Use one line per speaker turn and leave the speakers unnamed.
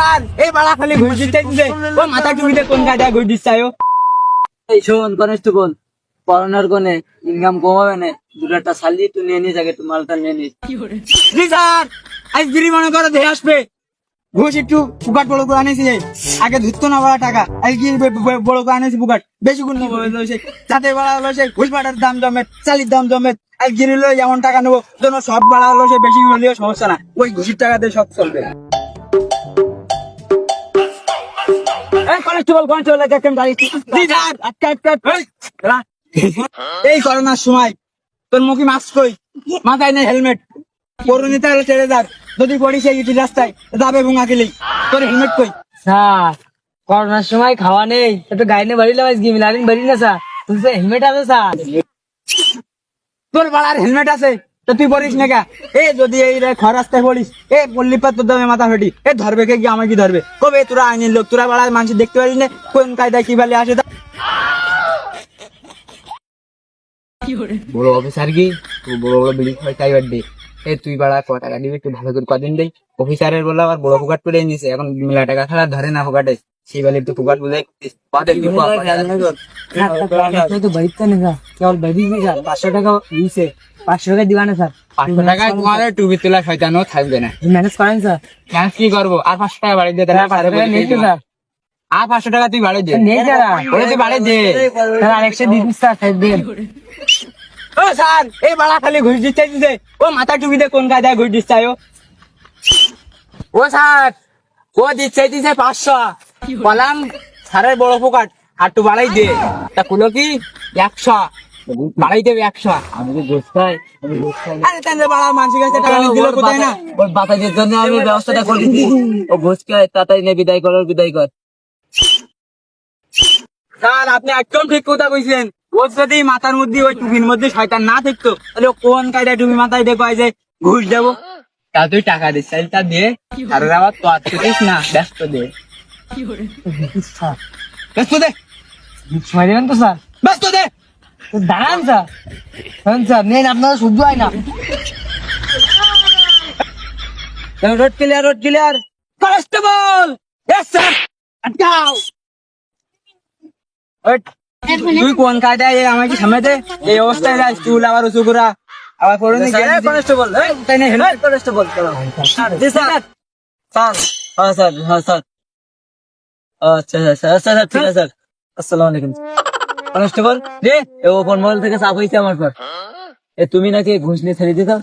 Sir এই বাড়া খালি ঘুষ দিতে দিতে ও মাথা টুপিতে কোন ঘুষ
এই শোন পড়ানোর কোনে ইনকাম কমাবে না দুটো একটা সালি তুই নিয়ে নিস আগে তুই মালটা নিয়ে নিস।
জি স্যার আজ দিদি মনে করে ধেয়ে আসবে। ঘুষ একটু পুকাট বড় করে আনেছি আগে ধরতো না বড় টাকা আজ বে- বড় করে আনেছি পুকাট বেশি গুণ যাতে বাড়া হলো সে ঘুষ বাড়ার দাম জমে চালির দাম জমে আজ গিয়ে নিলো যেমন টাকা নেব যেন সব বাড়া হলো সে বেশি হলেও সমস্যা না। ওই ঘুষির টাকা দিয়ে সব চলবে। কনস্টেবল কনস্টেবল দেখেন গাড়ি এই, করোনার সময় তোর মুখে মাস্ক কই? মাথায় নেই হেলমেট করুনিতে হলে ছেড়ে যাক যদি পড়িস এই রাস্তায় যাবে ভুঙা গেলি। তোর হেলমেট কই?
স্যার করোনার সময় খাওয়া নেই। একটু গাড়ি নিয়ে বাড়ি লাগাইস গিয়ে মিলারিন বাড়ি না স্যার তুই হেলমেট আছে স্যার।
তোর বাড়ার হেলমেট আছে। তো তুই পড়িস না কা? এ যদি এই রে খর রাস্তায় পড়িস, এ পল্লি পা তোর দামে মাথা ফেটি, এ ধরবে কে কি আমাকে কি ধরবে? কবে তোরা আইনের লোক, তোরা বাড়ার মানুষ দেখতে পারিস না? কোন কায়দায় কি ভালে আসে
বড় অফিসার কি? বড় বড় বিল্ডিং হয় তাই বাড়বে? এ তুই বাড়া, ক টাকা দিবি একটু ভালো করে কদিন দেই। অফিসারের বলে আবার বড় ফুকাট করে নিছে এখন মেলা টাকা ছাড়া ধরে না ফুকাটে। সেই বলে একটু ফুকাট বুঝাই কদের কি তো বাড়িতে না স্যার কেবল বাড়ি স্যার পাঁচশো টাকা দিয়েছে পাঁচশো টাকা দিবা স্যার
পাঁচশো টাকায় তোমাদের টুপি তোলা শয়তানও থাকবে না
ম্যানেজ করেন স্যার
ম্যাচ কি করব আর পাঁচশো টাকা বাড়ি দে তাহলে স্যারে বলে দিই তোমার। আর পাঁচশো টাকা তুই বাড়ি দে
নেই স্যার
ওরে তুই বাড়ি দে
স্যার আরেকশো দিন স্যার সাইড
ও স্যার এই বাড়া খালি ঘুষ দিচ্ছে দিছে ও মাথা টুপিতে কোন কায়দায় ঘুষ দিচ্ছে ও ও স্যার ও দিচ্ছে দিচ্ছে পাঁচশো স্যারের বড় পোকাট আর একটু বাড়াই দে। তা কি? একশো। বাড়াই দেবে একশো।
আমি তো
আরে তাহলে বাড়া মানুষের কাছে টাকা দিল কোথায় না?
ওর বাতাজের জন্য আমি ব্যবস্থাটা করে দিচ্ছি ও ঘুষ তাড়াতাড়ি নে বিদায় কর বিদায় কর।
স্যার আপনি একদম ঠিক কথা কইছেন। ও যদি মাথার মধ্যে ওই টুপির মধ্যে শয়তান না থাকতো তাহলে ও কোন কায়দায় টুপি মাথায় দেখো যে ঘুষ দেবো? তা তুই টাকা দিস তাহলে তা দে। আর আবার তো আর না ব্যস্ত দে।
স্যার।
ব্যস্ত দে।
সময় দেবেন তো স্যার?
ব্যস্ত দে।
তো দাঁড়ান স্যার। স্যার। মেন আপনারা শুদ্ধ হয় না। Road clear road clear
constable! Yes sir আটকাও! তুই কোন কায়দায় আমাকে সামনে দে? এই অবস্থায় যাস চুল আবার উঁচু করা আবার
কনস্টেবল কনস্টেবল স্যার। স্যার। হ্যাঁ স্যার। হ্যাঁ স্যার। আচ্ছা আচ্ছা আচ্ছা স্যার ঠিক আছে। স্যার আসসালামু আলাইকুম। এ ওপর মহল থেকে চাপ হয়েছে আমার পর। এ, তুমি নাকি ঘুষ নিয়ে ছেড়ে দিতাম